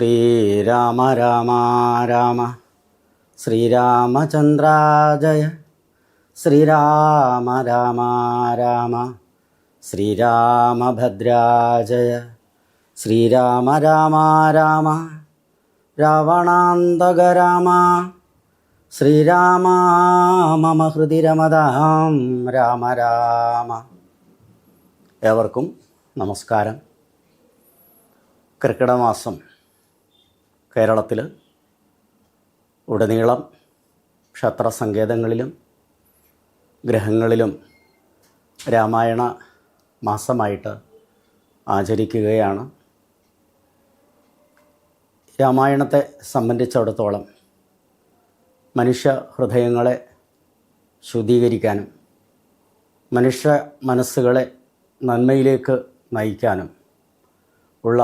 ശ്രീരാമ രാമ രാമ. ശ്രീരാമചന്ദ്രാജയ. ശ്രീരാമ രാമ രാമ. ശ്രീരാമഭദ്രാജയ. ശ്രീരാമ രാമ രാമ. രാവണാന്തക രാമ. ശ്രീരാമ മമ ഹൃദി രമതാം രാമ രാമ. ഏവർക്കും നമസ്കാരം. കർക്കിടമാസം കേരളത്തിൽ ഉടനീളം ക്ഷേത്രസങ്കേതങ്ങളിലും ഗ്രഹങ്ങളിലും രാമായണ മാസമായിട്ട് ആചരിക്കുകയാണ്. രാമായണത്തെ സംബന്ധിച്ചിടത്തോളം മനുഷ്യ ഹൃദയങ്ങളെ ശുദ്ധീകരിക്കാനും മനുഷ്യ മനസ്സുകളെ നന്മയിലേക്ക് നയിക്കാനും ഉള്ള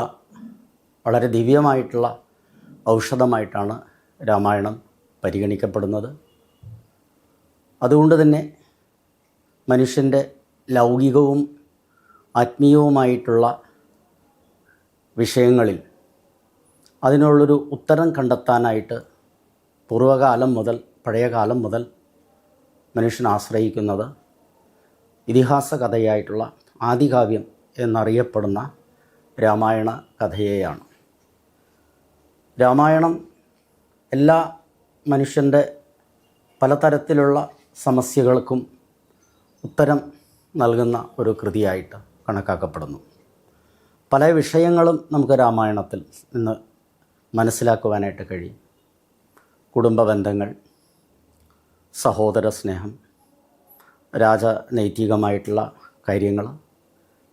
വളരെ ദിവ്യമായിട്ടുള്ള ഔഷധമായിട്ടാണ് രാമായണം പരിഗണിക്കപ്പെടുന്നത്. അതുകൊണ്ട് തന്നെ മനുഷ്യന്റെ ലൗകികവും ആത്മീയവുമായിട്ടുള്ള വിഷയങ്ങളിൽ അതിനുള്ളൊരു ഉത്തരം കണ്ടെത്താനായിട്ട് പൂർവകാലം മുതൽ പഴയകാലം മുതൽ മനുഷ്യൻ ആശ്രയിക്കുന്നത് ഇതിഹാസ കഥയായിട്ടുള്ള ആദികാവ്യം എന്നറിയപ്പെടുന്ന രാമായണ കഥയെയാണ്. രാമായണം എല്ലാ മനുഷ്യന്റെ പലതരത്തിലുള്ള സമസ്യകൾക്കും ഉത്തരം നൽകുന്ന ഒരു കൃതിയായിട്ട് കണക്കാക്കപ്പെടുന്നു. പല വിഷയങ്ങളും നമുക്ക് രാമായണത്തിൽ നിന്ന് മനസ്സിലാക്കുവാനായിട്ട് കഴിയും. കുടുംബ ബന്ധങ്ങൾ സഹോദര സ്നേഹം രാജനൈതികമായിട്ടുള്ള കാര്യങ്ങൾ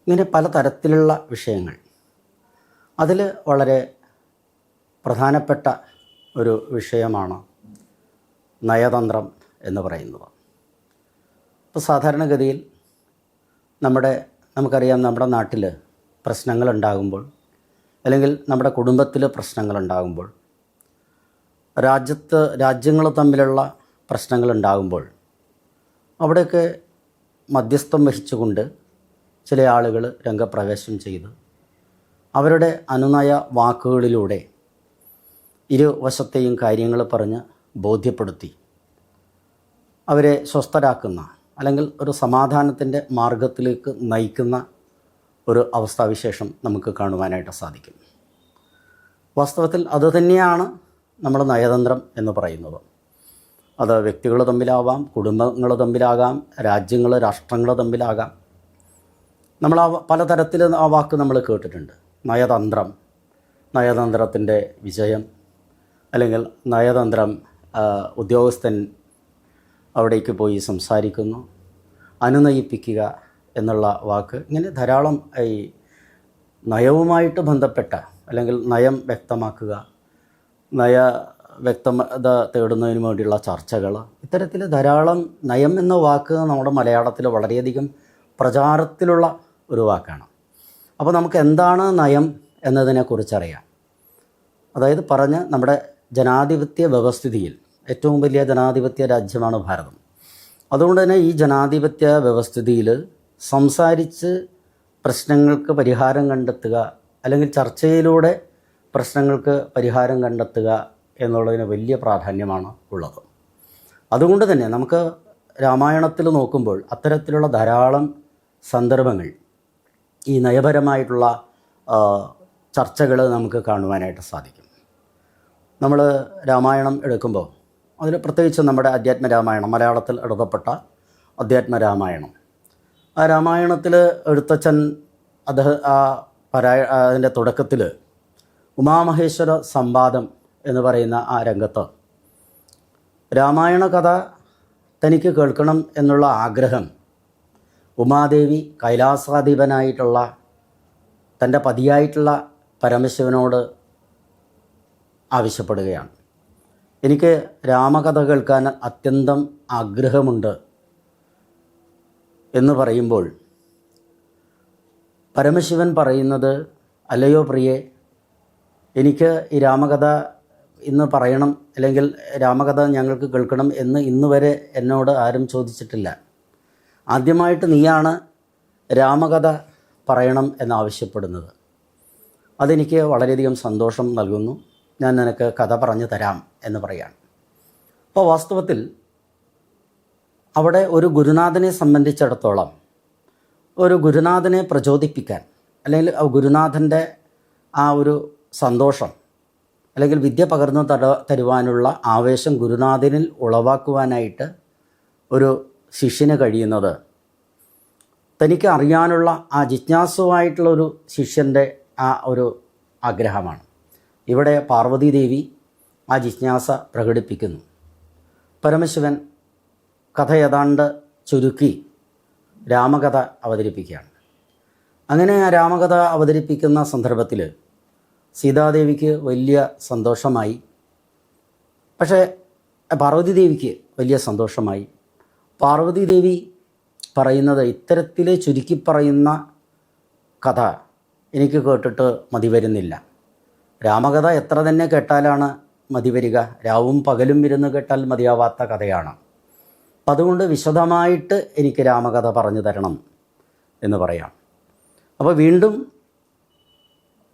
ഇങ്ങനെ പലതരത്തിലുള്ള വിഷയങ്ങൾ. അതിൽ വളരെ പ്രധാനപ്പെട്ട ഒരു വിഷയമാണ് നയതന്ത്രം എന്ന് പറയുന്നത്. ഇപ്പോൾ സാധാരണഗതിയിൽ നമ്മുടെ നമുക്കറിയാം നമ്മുടെ നാട്ടിൽ പ്രശ്നങ്ങളുണ്ടാകുമ്പോൾ അല്ലെങ്കിൽ നമ്മുടെ കുടുംബത്തിൽ പ്രശ്നങ്ങളുണ്ടാകുമ്പോൾ രാജ്യത്ത് രാജ്യങ്ങൾ തമ്മിലുള്ള പ്രശ്നങ്ങളുണ്ടാകുമ്പോൾ അവിടെയൊക്കെ മധ്യസ്ഥം വഹിച്ചുകൊണ്ട് ചില ആളുകൾ രംഗപ്രവേശം ചെയ്ത് അവരുടെ അനുനയ വാക്കുകളിലൂടെ ഇരുവശത്തെയും കാര്യങ്ങൾ പറഞ്ഞ് ബോധ്യപ്പെടുത്തി. അവരെ സ്വസ്ഥരാക്കുന്ന അല്ലെങ്കിൽ ഒരു സമാധാനത്തിന്റെ മാർഗത്തിലേക്ക് നയിക്കുന്ന ഒരു അവസ്ഥാവിശേഷം നമുക്ക് കാണുവാനായിട്ട് സാധിക്കും. വാസ്തവത്തിൽ അതുതന്നെയാണ് നമ്മൾ നയതന്ത്രം എന്ന് പറയുന്നത്. അത് വ്യക്തികൾ തമ്മിലാവാം കുടുംബങ്ങൾ തമ്മിലാകാം രാജ്യങ്ങൾ രാഷ്ട്രങ്ങൾ തമ്മിലാകാം. നമ്മൾ ആ പലതരത്തിൽ ആ വാക്ക് നമ്മൾ കേട്ടിട്ടുണ്ട്. നയതന്ത്രം നയതന്ത്രത്തിന്റെ വിജയം അല്ലെങ്കിൽ നയതന്ത്രം ഉദ്യോഗസ്ഥൻ അവിടേക്ക് പോയി സംസാരിക്കുന്നു. അനുനയിപ്പിക്കുക എന്നുള്ള വാക്ക് ഇങ്ങനെ ധാരാളം ഈ നയവുമായിട്ട് ബന്ധപ്പെട്ട അല്ലെങ്കിൽ നയം വ്യക്തമാക്കുക നയ വ്യക്തത തേടുന്നതിന് വേണ്ടിയുള്ള ചർച്ചകൾ ഇത്തരത്തിൽ ധാരാളം നയം എന്ന വാക്ക് നമ്മുടെ മലയാളത്തിൽ വളരെയധികം പ്രചാരത്തിലുള്ള ഒരു വാക്കാണ്. അപ്പോൾ നമുക്ക് എന്താണ് നയം എന്നതിനെക്കുറിച്ചറിയാം. അതായത് പറഞ്ഞ് നമ്മുടെ ജനാധിപത്യ വ്യവസ്ഥിതിയിൽ ഏറ്റവും വലിയ ജനാധിപത്യ രാജ്യമാണ് ഭാരതം. അതുകൊണ്ട് തന്നെ ഈ ജനാധിപത്യ വ്യവസ്ഥിതിയിൽ സംസാരിച്ച് പ്രശ്നങ്ങൾക്ക് പരിഹാരം കണ്ടെത്തുക അല്ലെങ്കിൽ ചർച്ചയിലൂടെ പ്രശ്നങ്ങൾക്ക് പരിഹാരം കണ്ടെത്തുക എന്നുള്ളതിന് വലിയ പ്രാധാന്യമാണ് ഉള്ളത്. അതുകൊണ്ട് തന്നെ നമുക്ക് രാമായണത്തിൽ നോക്കുമ്പോൾ അത്തരത്തിലുള്ള ധാരാളം സന്ദർഭങ്ങൾ ഈ നയപരമായിട്ടുള്ള ചർച്ചകൾ നമുക്ക് കാണുവാനായിട്ട് സാധിക്കും. നമ്മൾ രാമായണം എടുക്കുമ്പോൾ അതിൽ പ്രത്യേകിച്ച് നമ്മുടെ അധ്യാത്മ രാമായണം മലയാളത്തിൽ എഴുതപ്പെട്ട അധ്യാത്മ രാമായണം. ആ രാമായണത്തിൽ എഴുത്തച്ഛൻ അദ്ദേഹം ആ പരായ അതിന്റെ തുടക്കത്തിൽ ഉമാമഹേശ്വര സംവാദം എന്ന് പറയുന്ന ആ രംഗത്ത് രാമായണ കഥ തനിക്ക് കേൾക്കണം എന്നുള്ള ആഗ്രഹം ഉമാദേവി കൈലാസാധിപനായിട്ടുള്ള തന്റെ പതിയായിട്ടുള്ള പരമശിവനോട് ആവശ്യപ്പെടുകയാണ്. എനിക്ക് രാമകഥ കേൾക്കാൻ അത്യന്തം ആഗ്രഹമുണ്ട് എന്ന് പറയുമ്പോൾ പരമശിവൻ പറയുന്നത് അല്ലയോ പ്രിയെ എനിക്ക് ഈ രാമകഥ ഇന്ന് പറയണം അല്ലെങ്കിൽ രാമകഥ ഞങ്ങൾക്ക് കേൾക്കണം എന്ന് ഇന്ന് വരെ എന്നോട് ആരും ചോദിച്ചിട്ടില്ല. ആദ്യമായിട്ട് നീയാണ് രാമകഥ പറയണം എന്നാവശ്യപ്പെടുന്നത് അതെനിക്ക് വളരെയധികം സന്തോഷം നൽകുന്നു. ഞാൻ നിനക്ക് കഥ പറഞ്ഞു തരാം എന്ന് പറയാണ്. അപ്പോൾ വാസ്തവത്തിൽ അവിടെ ഒരു ഗുരുനാഥനെ സംബന്ധിച്ചിടത്തോളം ഒരു ഗുരുനാഥനെ പ്രചോദിപ്പിക്കാൻ അല്ലെങ്കിൽ ഗുരുനാഥന്റെ ആ ഒരു സന്തോഷം അല്ലെങ്കിൽ വിദ്യ പകർന്നു തര തരുവാനുള്ള ആവേശം ഗുരുനാഥനിൽ ഉളവാക്കുവാനായിട്ട് ഒരു ശിഷ്യന് കഴിയുന്നത് തനിക്ക് അറിയാനുള്ള ആ ജിജ്ഞാസുവായിട്ടുള്ള ഒരു ശിഷ്യന്റെ ആ ഒരു ആഗ്രഹമാണ്. ഇവിടെ പാർവതീദേവി ആ ജിജ്ഞാസ പ്രകടിപ്പിക്കുന്നു. പരമശിവൻ കഥ ഏതാണ്ട് ചുരുക്കി രാമകഥ അവതരിപ്പിക്കുകയാണ്. അങ്ങനെ ആ രാമകഥ അവതരിപ്പിക്കുന്ന സന്ദർഭത്തിൽ സീതാദേവിക്ക് വലിയ സന്തോഷമായി. പക്ഷേ പാർവതീദേവിക്ക് വലിയ സന്തോഷമായി. പാർവതീദേവി പറയുന്നത് ഇത്തരത്തിൽ ചുരുക്കി പറയുന്ന കഥ എനിക്ക് കേട്ടിട്ട് മതി വരുന്നില്ല. രാമകഥ എത്ര തന്നെ കേട്ടാലാണ് മതി വരിക. രാവും പകലും ഇരുന്ന് കേട്ടാൽ മതിയാവാത്ത കഥയാണ്. അപ്പം അതുകൊണ്ട് വിശദമായിട്ട് എനിക്ക് രാമകഥ പറഞ്ഞു തരണം എന്ന് പറയാം. അപ്പോൾ വീണ്ടും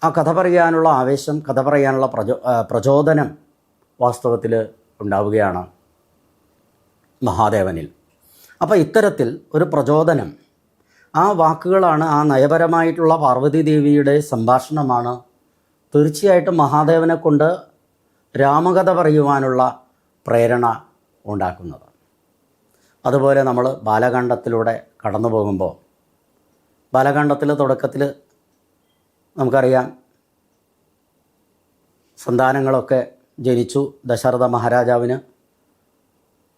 ആ കഥ പറയാനുള്ള ആവേശം കഥ പറയാനുള്ള പ്രചോ പ്രചോദനം വാസ്തവത്തിൽ ഉണ്ടാവുകയാണ് മഹാദേവനിൽ. അപ്പോൾ ഇത്തരത്തിൽ ഒരു പ്രചോദനം ആ വാക്കുകളാണ് ആ നയപരമായിട്ടുള്ള പാർവതി ദേവിയുടെ സംഭാഷണമാണ് തീർച്ചയായിട്ടും മഹാദേവനെ കൊണ്ട് രാമകഥ പറയുവാനുള്ള പ്രേരണ ഉണ്ടാക്കുന്നത്. അതുപോലെ നമ്മൾ ബാലകാണ്ഡത്തിലൂടെ കടന്നു പോകുമ്പോൾ ബാലകാണ്ഡത്തിൽ തുടക്കത്തിൽ നമുക്കറിയാം സന്താനങ്ങളൊക്കെ ജനിച്ചു ദശരഥ മഹാരാജാവിന്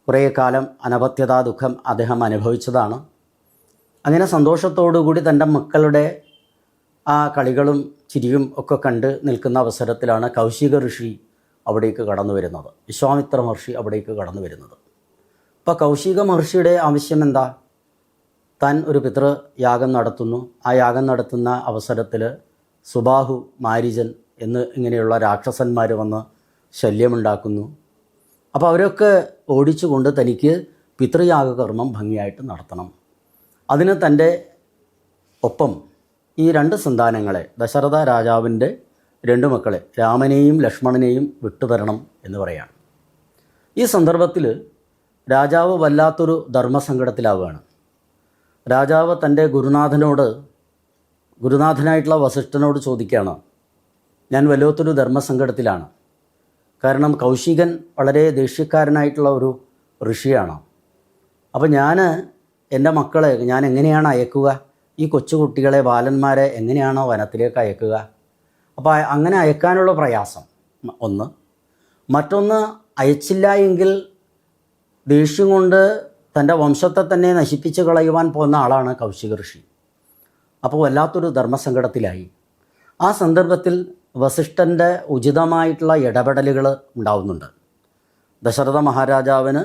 കുറേ കാലം അനപത്യതാ ദുഃഖം അദ്ദേഹം അനുഭവിച്ചതാണ്. അങ്ങനെ സന്തോഷത്തോടുകൂടി തന്റെ മക്കളുടെ ആ കളികളും ചിരിയും ഒക്കെ കണ്ട് നിൽക്കുന്ന അവസരത്തിലാണ് കൗശിക ഋഷി അവിടേക്ക് കടന്നു വരുന്നത്. വിശ്വാമിത്ര മഹർഷി അവിടേക്ക് കടന്നു വരുന്നത്. അപ്പോൾ കൗശിക മഹർഷിയുടെ ആവശ്യം എന്താ? താൻ ഒരു പിതൃയാഗം നടത്തുന്നു. ആ യാഗം നടത്തുന്ന അവസരത്തിൽ സുബാഹു മാരിജൻ എന്ന് ഇങ്ങനെയുള്ള രാക്ഷസന്മാർ വന്ന് ശല്യമുണ്ടാക്കുന്നു. അപ്പോൾ അവരൊക്കെ ഓടിച്ചുകൊണ്ട് തനിക്ക് പിതൃയാഗ കർമ്മം ഭംഗിയായിട്ട് നടത്തണം. അതിന് തന്റെ ഒപ്പം ഈ രണ്ട് സന്താനങ്ങളെ ദശരഥ രാജാവിന്റെ രണ്ട് മക്കളെ രാമനെയും ലക്ഷ്മണനെയും വിട്ടുതരണം എന്ന് പറയാണ്. ഈ സന്ദർഭത്തിൽ രാജാവ് വല്ലാത്തൊരു ധർമ്മസങ്കടത്തിലാവുകയാണ്. രാജാവ് തന്റെ ഗുരുനാഥനോട് ഗുരുനാഥനായിട്ടുള്ള വസിഷ്ഠനോട് ചോദിക്കുകയാണ് ഞാൻ വല്ലാത്തൊരു ധർമ്മസങ്കടത്തിലാണ്. കാരണം കൗശികൻ വളരെ ദേഷ്യക്കാരനായിട്ടുള്ള ഒരു ഋഷിയാണ്. അപ്പോൾ ഞാൻ എന്റെ മക്കളെ ഞാൻ എങ്ങനെയാണ് അയക്കുക? ഈ കൊച്ചുകുട്ടികളെ ബാലന്മാരെ എങ്ങനെയാണോ വനത്തിലേക്ക് അയക്കുക? അപ്പോൾ അങ്ങനെ അയക്കാനുള്ള പ്രയാസം ഒന്ന്. മറ്റൊന്ന് അയച്ചില്ല എങ്കിൽ ദേഷ്യം കൊണ്ട് തന്റെ വംശത്തെ തന്നെ നശിപ്പിച്ച് കളയുവാൻ പോകുന്ന ആളാണ് കൗശിക ഋഷി. അപ്പോൾ വല്ലാത്തൊരു ധർമ്മസങ്കടത്തിലായി. ആ സന്ദർഭത്തിൽ വസിഷ്ഠന്റെ ഉചിതമായിട്ടുള്ള ഇടപെടലുകൾ ഉണ്ടാവുന്നുണ്ട്. ദശരഥ മഹാരാജാവിന്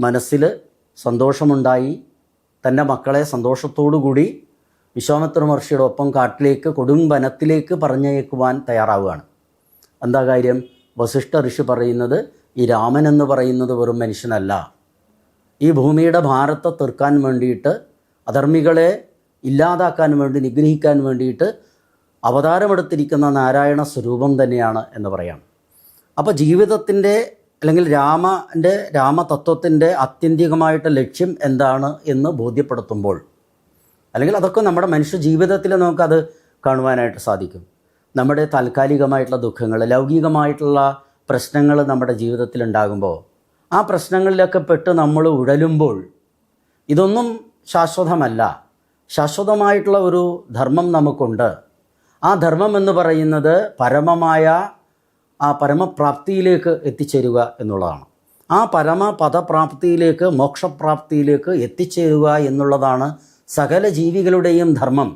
മനസ്സിൽ സന്തോഷമുണ്ടായി. തന്റെ മക്കളെ സന്തോഷത്തോടുകൂടി വിശ്വാമിത്ര മഹർഷിയുടെ ഒപ്പം കാട്ടിലേക്ക് കൊടും വനത്തിലേക്ക് പറഞ്ഞയക്കുവാൻ തയ്യാറാവുകയാണ്. എന്താ കാര്യം? വസിഷ്ഠ ഋഷി പറയുന്നത് ഈ രാമൻ എന്ന് പറയുന്നത് വെറും മനുഷ്യനല്ല. ഈ ഭൂമിയുടെ ഭാരത്തെ തീർക്കാൻ വേണ്ടിയിട്ട് അധർമ്മികളെ ഇല്ലാതാക്കാൻ വേണ്ടി നിഗ്രഹിക്കാൻ വേണ്ടിയിട്ട് അവതാരമെടുത്തിരിക്കുന്ന നാരായണ സ്വരൂപം തന്നെയാണ് എന്ന് പറയാം. അപ്പോൾ ജീവിതത്തിന്റെ അല്ലെങ്കിൽ രാമന്റെ രാമതത്വത്തിന്റെ ആത്യന്തികമായിട്ട് ലക്ഷ്യം എന്താണ് എന്ന് ബോധ്യപ്പെടുത്തുമ്പോൾ അല്ലെങ്കിൽ അതൊക്കെ നമ്മുടെ മനുഷ്യ ജീവിതത്തിൽ നമുക്കത് കാണുവാനായിട്ട് സാധിക്കും. നമ്മുടെ താൽക്കാലികമായിട്ടുള്ള ദുഃഖങ്ങൾ ലൗകികമായിട്ടുള്ള പ്രശ്നങ്ങൾ നമ്മുടെ ജീവിതത്തിൽ ഉണ്ടാകുമ്പോൾ ആ പ്രശ്നങ്ങളിലൊക്കെ പെട്ട് നമ്മൾ ഉഴലുമ്പോൾ ഇതൊന്നും ശാശ്വതമല്ല. ശാശ്വതമായിട്ടുള്ള ഒരു ധർമ്മം നമുക്കുണ്ട്. ആ ധർമ്മം എന്ന് പറയുന്നത് പരമമായ ആ പരമപ്രാപ്തിയിലേക്ക് എത്തിച്ചേരുക എന്നുള്ളതാണ്. ആ പരമപദപ്രാപ്തിയിലേക്ക് മോക്ഷപ്രാപ്തിയിലേക്ക് എത്തിച്ചേരുക എന്നുള്ളതാണ് സകല ജീവികളുടെയും ധർമ്മം.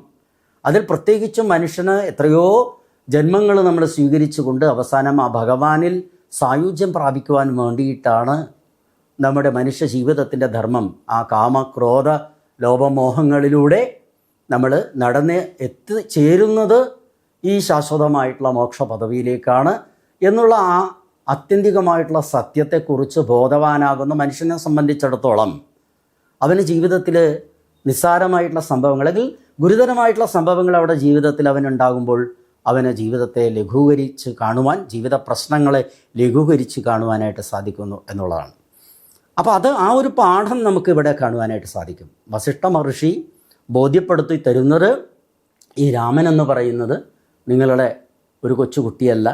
അതിൽ പ്രത്യേകിച്ചും മനുഷ്യന് എത്രയോ ജന്മങ്ങൾ നമ്മൾ സ്വീകരിച്ചുകൊണ്ട് അവസാനം ആ ഭഗവാനിൽ സായുജ്യം പ്രാപിക്കുവാൻ വേണ്ടിയിട്ടാണ് നമ്മുടെ മനുഷ്യ ജീവിതത്തിന്റെ ധർമ്മം. ആ കാമക്രോധ ലോപമോഹങ്ങളിലൂടെ നമ്മൾ നടന്ന് എത്തിച്ചേരുന്നത് ഈ ശാശ്വതമായിട്ടുള്ള മോക്ഷ പദവിയിലേക്കാണ് എന്നുള്ള ആ ആത്യന്തികമായിട്ടുള്ള സത്യത്തെക്കുറിച്ച് ബോധവാനാകുന്ന മനുഷ്യനെ സംബന്ധിച്ചിടത്തോളം അവന് ജീവിതത്തിൽ നിസ്സാരമായിട്ടുള്ള സംഭവങ്ങൾ അല്ലെങ്കിൽ ഗുരുതരമായിട്ടുള്ള സംഭവങ്ങൾ അവിടെ ജീവിതത്തിൽ അവനുണ്ടാകുമ്പോൾ അവന് ജീവിതത്തെ ലഘൂകരിച്ച് കാണുവാൻ ജീവിത പ്രശ്നങ്ങളെ ലഘൂകരിച്ച് കാണുവാനായിട്ട് സാധിക്കുന്നു എന്നുള്ളതാണ്. അപ്പോൾ അത് ആ ഒരു പാഠം നമുക്ക് ഇവിടെ കാണുവാനായിട്ട് സാധിക്കും. വസിഷ്ഠ മഹർഷി ബോധ്യപ്പെടുത്തി തരുന്നത് ഈ രാമൻ എന്ന് പറയുന്നത് നിങ്ങളുടെ ഒരു കൊച്ചുകുട്ടിയല്ല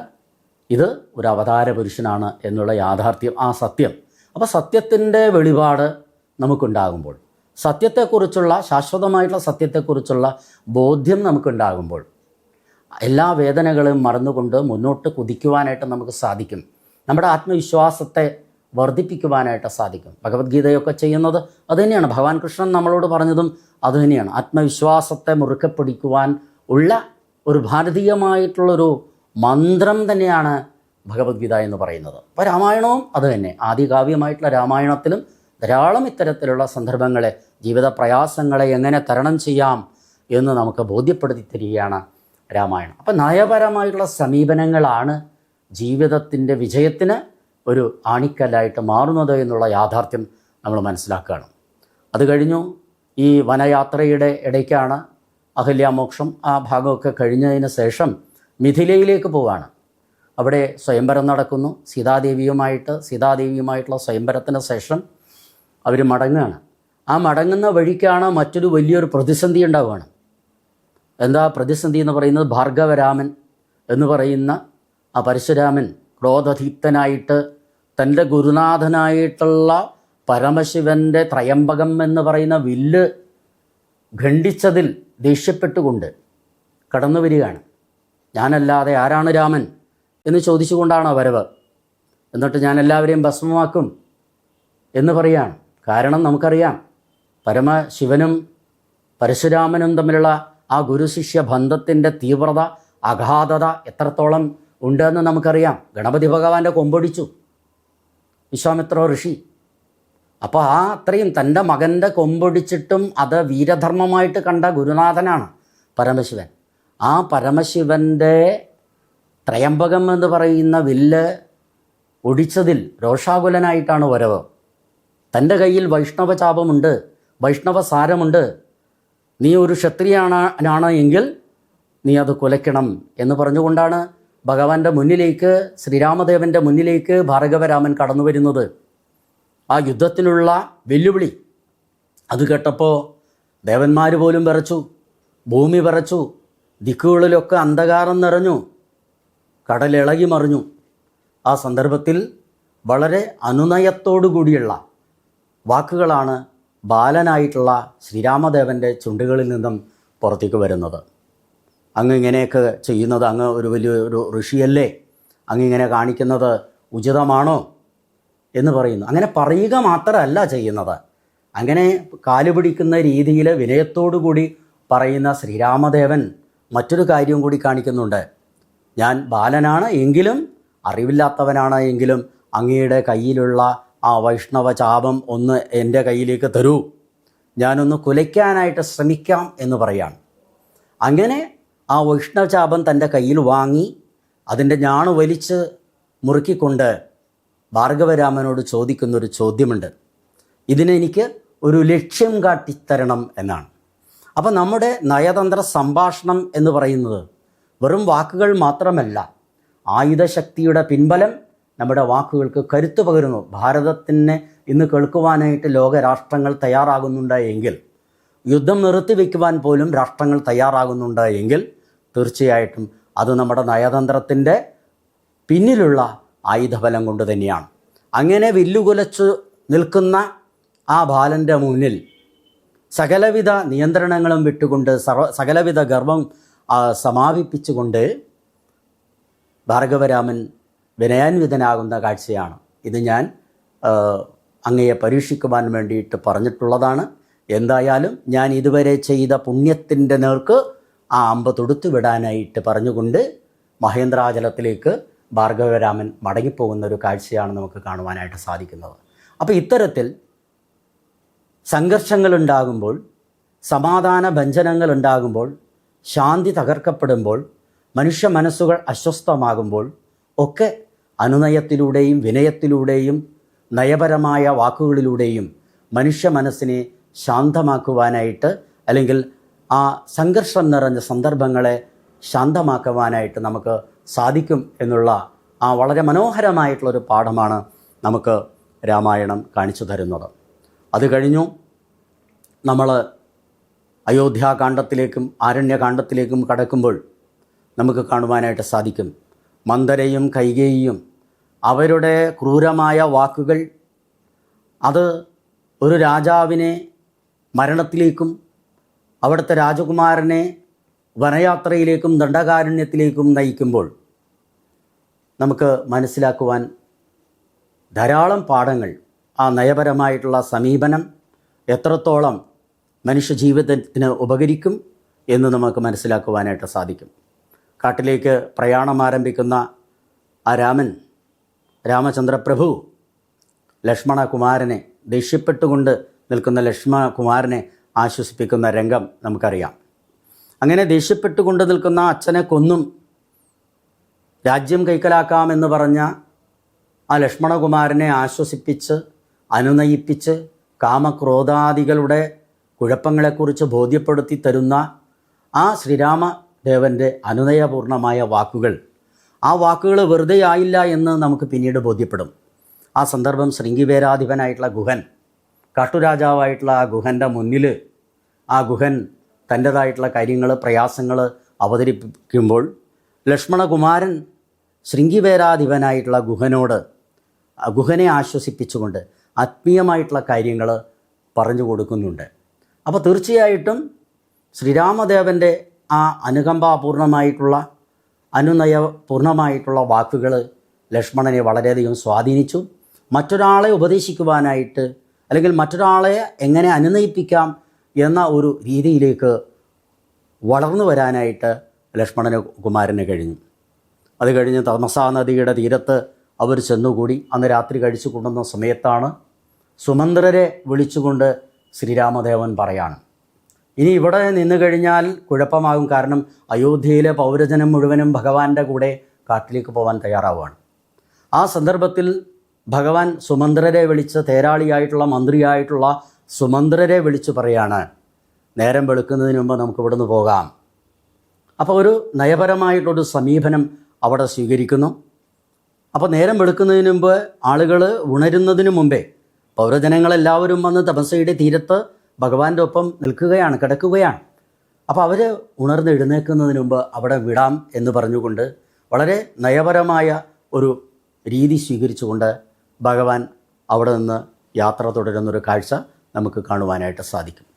ഇത് ഒരു അവതാര പുരുഷനാണ് എന്നുള്ള യാഥാർത്ഥ്യം ആ സത്യം. അപ്പോൾ സത്യത്തിന്റെ വെളിപാട് നമുക്കുണ്ടാകുമ്പോൾ സത്യത്തെക്കുറിച്ചുള്ള ശാശ്വതമായിട്ടുള്ള സത്യത്തെക്കുറിച്ചുള്ള ബോധ്യം നമുക്കുണ്ടാകുമ്പോൾ എല്ലാ വേദനകളും മറന്നുകൊണ്ട് മുന്നോട്ട് കുതിക്കുവാനായിട്ട് നമുക്ക് സാധിക്കും. നമ്മുടെ ആത്മവിശ്വാസത്തെ വർദ്ധിപ്പിക്കുവാനായിട്ട് സാധിക്കും. ഭഗവത്ഗീതയൊക്കെ ചെയ്യുന്നത് അതുതന്നെയാണ്. ഭഗവാൻ കൃഷ്ണൻ നമ്മളോട് പറഞ്ഞതും അതുതന്നെയാണ്. ആത്മവിശ്വാസത്തെ മുറുക്കെ പിടിക്കുവാൻ ഉള്ള ഒരു ഭാരതീയമായിട്ടുള്ളൊരു മന്ത്രം തന്നെയാണ് ഭഗവത്ഗീത എന്ന് പറയുന്നത്. അപ്പോൾ രാമായണവും അത് തന്നെ ആദികാവ്യമായിട്ടുള്ള രാമായണത്തിലും ധാരാളം ഇത്തരത്തിലുള്ള സന്ദർഭങ്ങളെ ജീവിത പ്രയാസങ്ങളെ എങ്ങനെ തരണം ചെയ്യാം എന്ന് നമുക്ക് ബോധ്യപ്പെടുത്തി തരികയാണ് രാമായണം. അപ്പം നയപരമായിട്ടുള്ള സമീപനങ്ങളാണ് ജീവിതത്തിന്റെ വിജയത്തിന് ഒരു ആണിക്കല്ലായിട്ട് മാറുന്നത് എന്നുള്ള യാഥാർത്ഥ്യം നമ്മൾ മനസ്സിലാക്കുകയാണ്. അത് കഴിഞ്ഞു ഈ വനയാത്രയുടെ ഇടയ്ക്കാണ് അഹല്യാമോക്ഷം ആ ഭാഗമൊക്കെ കഴിഞ്ഞതിന് ശേഷം മിഥിലയിലേക്ക് പോവാണ് അവിടെ സ്വയംവരം നടക്കുന്നു. സീതാദേവിയുമായിട്ട് സീതാദേവിയുമായിട്ടുള്ള സ്വയംവരത്തിന് ശേഷം അവർ മടങ്ങുകയാണ്. ആ മടങ്ങുന്ന വഴിക്കാണ് മറ്റൊരു വലിയൊരു പ്രതിസന്ധി ഉണ്ടാവുകയാണ്. എന്താ പ്രതിസന്ധി എന്ന് പറയുന്നത്? ഭാർഗവരാമൻ എന്ന് പറയുന്ന ആ പരശുരാമൻ ക്രോധധീപ്തനായിട്ട് തന്റെ ഗുരുനാഥനായിട്ടുള്ള പരമശിവന്റെ ത്രയംബകം എന്ന് പറയുന്ന വില്ല് ഖണ്ഡിച്ചതിൽ ദേഷ്യപ്പെട്ടുകൊണ്ട് കടന്നു വരികയാണ്. ഞാനല്ലാതെ ആരാണ് രാമൻ എന്ന് ചോദിച്ചുകൊണ്ടാണ് വരവ്. എന്നിട്ട് ഞാൻ എല്ലാവരെയും ഭസ്മമാക്കും എന്ന് പറയാണ് കാരണം നമുക്കറിയാം. പരമശിവനും പരശുരാമനും തമ്മിലുള്ള ആ ഗുരുശിഷ്യ ബന്ധത്തിന്റെ തീവ്രത അഗാധത എത്രത്തോളം ഉണ്ടെന്ന് നമുക്കറിയാം. ഗണപതി ഭഗവാന്റെ കൊമ്പൊടിച്ചു. വിശ്വാമിത്ര ഋഷി. അപ്പോൾ ആ അത്രയും തന്റെ മകന്റെ കൊമ്പൊടിച്ചിട്ടും അത് വീരധർമ്മമായിട്ട് കണ്ട ഗുരുനാഥനാണ് പരമശിവൻ. ആ പരമശിവന്റെ ത്രയംബകം എന്ന് പറയുന്ന വില്ല് ഒടിച്ചതിൽ രോഷാകുലനായിട്ടാണ് വരവ്. തന്റെ കയ്യിൽ വൈഷ്ണവ ചാപമുണ്ട് വൈഷ്ണവ സാരമുണ്ട് നീ ഒരു ക്ഷത്രിയാണ് എങ്കിൽ നീ അത് കുലയ്ക്കണം എന്ന് പറഞ്ഞുകൊണ്ടാണ് ഭഗവാന്റെ മുന്നിലേക്ക് ശ്രീരാമദേവന്റെ മുന്നിലേക്ക് ഭാർഗവരാമൻ കടന്നു വരുന്നത്. ആ യുദ്ധത്തിനുള്ള വെല്ലുവിളി. അത് കേട്ടപ്പോൾ ദേവന്മാർ പോലും വിറച്ചു ഭൂമി വിറച്ചു ദിക്കുകളിലൊക്കെ അന്ധകാരം നിറഞ്ഞു കടലിളകി മറിഞ്ഞു. ആ സന്ദർഭത്തിൽ വളരെ അനുനയത്തോടു കൂടിയുള്ള വാക്കുകളാണ് ബാലനായിട്ടുള്ള ശ്രീരാമദേവന്റെ ചുണ്ടുകളിൽ നിന്നും പുറത്തേക്ക് വരുന്നത്. അങ്ങ് ഇങ്ങനെയൊക്കെ ചെയ്യുന്നത് അങ്ങ് ഒരു വലിയ ഒരു ഋഷിയല്ലേ? അങ്ങ് ഇങ്ങനെ കാണിക്കുന്നത് ഉചിതമാണോ എന്ന് പറയുന്നു. അങ്ങനെ പറയുക മാത്രമല്ല ചെയ്യുന്നത്. അങ്ങനെ കാലുപിടിക്കുന്ന രീതിയിൽ വിനയത്തോടു കൂടി പറയുന്ന ശ്രീരാമദേവൻ മറ്റൊരു കാര്യം കൂടി കാണിക്കുന്നുണ്ട്. ഞാൻ ബാലനാണ് എങ്കിലും അറിവില്ലാത്തവനാണ് എങ്കിലും അങ്ങയുടെ കയ്യിലുള്ള ആ വൈഷ്ണവ ചാപം ഒന്ന് എന്റെ കയ്യിലേക്ക് തരൂ. ഞാനൊന്ന് കുലയ്ക്കാനായിട്ട് ശ്രമിക്കാം എന്ന് പറയാണ്. അങ്ങനെ ആ വൈഷ്ണവചാപം തന്റെ കയ്യിൽ വാങ്ങി അതിന്റെ ഞാണ് വലിച്ച് മുറുക്കിക്കൊണ്ട് ഭാർഗവരാമനോട് ചോദിക്കുന്നൊരു ചോദ്യമുണ്ട്. ഇതിനെനിക്ക് ഒരു ലക്ഷ്യം കാട്ടിത്തരണം എന്നാണ്. അപ്പോൾ നമ്മുടെ നയതന്ത്ര സംഭാഷണം എന്ന് പറയുന്നത് വെറും വാക്കുകൾ മാത്രമല്ല ആയുധശക്തിയുടെ പിൻബലം നമ്മുടെ വാക്കുകൾക്ക് കരുത്തു പകരുന്നു. ഭാരതത്തിനെ ഇന്ന് കേൾക്കുവാനായിട്ട് ലോകരാഷ്ട്രങ്ങൾ തയ്യാറാകുന്നുണ്ട് എങ്കിൽ യുദ്ധം നിർത്തിവെക്കുവാൻ പോലും രാഷ്ട്രങ്ങൾ തയ്യാറാകുന്നുണ്ട് എങ്കിൽ തീർച്ചയായിട്ടും അത് നമ്മുടെ നയതന്ത്രത്തിന്റെ പിന്നിലുള്ള ആയുധബലം കൊണ്ട് തന്നെയാണ്. അങ്ങനെ വില്ലുകുലച്ചു നിൽക്കുന്ന ആ ബാലന്റെ മുന്നിൽ സകലവിധ നിയന്ത്രണങ്ങളും വിട്ടുകൊണ്ട് സർവ സകലവിധ ഗർവം സമാപിപ്പിച്ചുകൊണ്ട് ഭാർഗവരാമൻ വിനയാന്വിതനാകുന്ന കാഴ്ചയാണ്. ഇത് ഞാൻ അങ്ങയെ പരീക്ഷിക്കുവാൻ വേണ്ടിയിട്ട് പറഞ്ഞിട്ടുള്ളതാണ്. എന്തായാലും ഞാൻ ഇതുവരെ ചെയ്ത പുണ്യത്തിന്റെ നേർക്ക് ആ അമ്പ് തൊടുത്തു വിടാനായിട്ട് പറഞ്ഞുകൊണ്ട് മഹേന്ദ്രാചലത്തിലേക്ക് ഭാർഗവരാമൻ മടങ്ങിപ്പോകുന്ന ഒരു കാഴ്ചയാണ് നമുക്ക് കാണുവാനായിട്ട് സാധിക്കുന്നത്. അപ്പോൾ ഇത്തരത്തിൽ സംഘർഷങ്ങളുണ്ടാകുമ്പോൾ സമാധാന ഭഞ്ജനങ്ങൾ ഉണ്ടാകുമ്പോൾ ശാന്തി തകർക്കപ്പെടുമ്പോൾ മനുഷ്യ മനസ്സുകൾ അസ്വസ്ഥമാകുമ്പോൾ ഒക്കെ അനുനയത്തിലൂടെയും വിനയത്തിലൂടെയും നയപരമായ വാക്കുകളിലൂടെയും മനുഷ്യ മനസ്സിനെ ശാന്തമാക്കുവാനായിട്ട് അല്ലെങ്കിൽ ആ സംഘർഷം നിറഞ്ഞ സന്ദർഭങ്ങളെ ശാന്തമാക്കുവാനായിട്ട് നമുക്ക് സാധിക്കും എന്നുള്ള ആ വളരെ മനോഹരമായിട്ടുള്ളൊരു പാഠമാണ് നമുക്ക് രാമായണം കാണിച്ചു തരുന്നത്. അത് കഴിഞ്ഞു നമ്മൾ അയോധ്യാകാന്ഡത്തിലേക്കും ആരണ്യകാന്ഡത്തിലേക്കും കടക്കുമ്പോൾ നമുക്ക് കാണുവാനായിട്ട് സാധിക്കും. മന്ദരയും കൈകേയിയും അവരുടെ ക്രൂരമായ വാക്കുകൾ അത് ഒരു രാജാവിനെ മരണത്തിലേക്കും അവിടുത്തെ രാജകുമാരനെ വനയാത്രയിലേക്കും ദണ്ഡകാരുണ്യത്തിലേക്കും നയിക്കുമ്പോൾ നമുക്ക് മനസ്സിലാക്കുവാൻ ധാരാളം പാഠങ്ങൾ ആ നയപരമായിട്ടുള്ള സമീപനം എത്രത്തോളം മനുഷ്യ ജീവിതത്തിന് ഉപകരിക്കും എന്ന് നമുക്ക് മനസ്സിലാക്കുവാനായിട്ട് സാധിക്കും. കാട്ടിലേക്ക് പ്രയാണം ആരംഭിക്കുന്ന ആ രാമൻ രാമചന്ദ്രപ്രഭു ലക്ഷ്മണകുമാരനെ ദേഷ്യപ്പെട്ടുകൊണ്ട് നിൽക്കുന്ന ലക്ഷ്മണകുമാരനെ ആശ്വസിപ്പിക്കുന്ന രംഗം നമുക്കറിയാം. അങ്ങനെ ദേഷ്യപ്പെട്ടുകൊണ്ട് നിൽക്കുന്ന അച്ഛനെ കൊന്നും രാജ്യം കൈക്കലാക്കാമെന്ന് പറഞ്ഞ ആ ലക്ഷ്മണകുമാരനെ ആശ്വസിപ്പിച്ച് അനുനയിപ്പിച്ച് കാമക്രോധാദികളുടെ കുഴപ്പങ്ങളെക്കുറിച്ച് ബോധ്യപ്പെടുത്തി തരുന്ന ആ ശ്രീരാമദേവന്റെ അനുനയപൂർണമായ വാക്കുകൾ ആ വാക്കുകൾ വെറുതെ ആയില്ല എന്ന് നമുക്ക് പിന്നീട് ബോധ്യപ്പെടും. ആ സന്ദർഭം ശൃംഗിവേരാധിപനായിട്ടുള്ള ഗുഹൻ കാട്ടുരാജാവായിട്ടുള്ള ആ ഗുഹന്റെ മുന്നിൽ ആ ഗുഹൻ തന്റേതായിട്ടുള്ള കാര്യങ്ങൾ പ്രയാസങ്ങൾ അവതരിപ്പിക്കുമ്പോൾ ലക്ഷ്മണകുമാരൻ ശൃംഗിവേരാധിപനായിട്ടുള്ള ഗുഹനോട് ഗുഹനെ ആശ്വസിപ്പിച്ചുകൊണ്ട് ആത്മീയമായിട്ടുള്ള കാര്യങ്ങൾ പറഞ്ഞു കൊടുക്കുന്നുണ്ട്. അപ്പോൾ തീർച്ചയായിട്ടും ശ്രീരാമദേവന്റെ ആ അനുകമ്പാപൂർണമായിട്ടുള്ള അനുനയപൂർണമായിട്ടുള്ള വാക്കുകൾ ലക്ഷ്മണനെ വളരെയധികം സ്വാധീനിച്ചു. മറ്റൊരാളെ ഉപദേശിക്കുവാനായിട്ട് അല്ലെങ്കിൽ മറ്റൊരാളെ എങ്ങനെ അനുനയിപ്പിക്കാം എന്ന ഒരു രീതിയിലേക്ക് വളർന്നു വരാനായിട്ട് ലക്ഷ്മണന് കുമാരന് കഴിഞ്ഞു. അത് കഴിഞ്ഞ് തമസാ നദിയുടെ തീരത്ത് അവർ ചെന്നുകൂടി. അന്ന് രാത്രി കഴിച്ചു കൊണ്ടുവന്ന സമയത്താണ് സുമന്ത്രരെ വിളിച്ചുകൊണ്ട് ശ്രീരാമദേവൻ പറയാണ്. ഇനി ഇവിടെ നിന്ന് കഴിഞ്ഞാൽ കുഴപ്പമാകും കാരണം അയോധ്യയിലെ പൗരജനം മുഴുവനും ഭഗവാന്റെ കൂടെ കാട്ടിലേക്ക് പോകാൻ തയ്യാറാവുകയാണ്. ആ സന്ദർഭത്തിൽ ഭഗവാൻ സുമന്ത്രരെ വിളിച്ച് തേരാളിയായിട്ടുള്ള മന്ത്രിയായിട്ടുള്ള സുമന്ത്രരെ വിളിച്ച് പറയാണ് നേരം വെളുക്കുന്നതിന് മുമ്പ് നമുക്ക് ഇവിടുന്ന് പോകാം. അപ്പോൾ ഒരു നയപരമായിട്ടൊരു സമീപനം അവിടെ സ്വീകരിക്കുന്നു. അപ്പോൾ നേരം വെളുക്കുന്നതിന് മുമ്പ് ആളുകൾ ഉണരുന്നതിന് മുമ്പേ പൗരജനങ്ങളെല്ലാവരും വന്ന് തപസ്സയുടെ തീരത്ത് ഭഗവാന്റെ ഒപ്പം നിൽക്കുകയാണ് കിടക്കുകയാണ്. അപ്പോൾ അവർ ഉണർന്ന് എഴുന്നേൽക്കുന്നതിന് മുമ്പ് അവിടെ വിടാം എന്ന് പറഞ്ഞുകൊണ്ട് വളരെ നയപരമായ ഒരു രീതി സ്വീകരിച്ചുകൊണ്ട് ഭഗവാൻ അവിടെ നിന്ന് യാത്ര തുടരുന്നൊരു കാഴ്ച നമുക്ക് കാണുവാനായിട്ട് സാധിക്കും.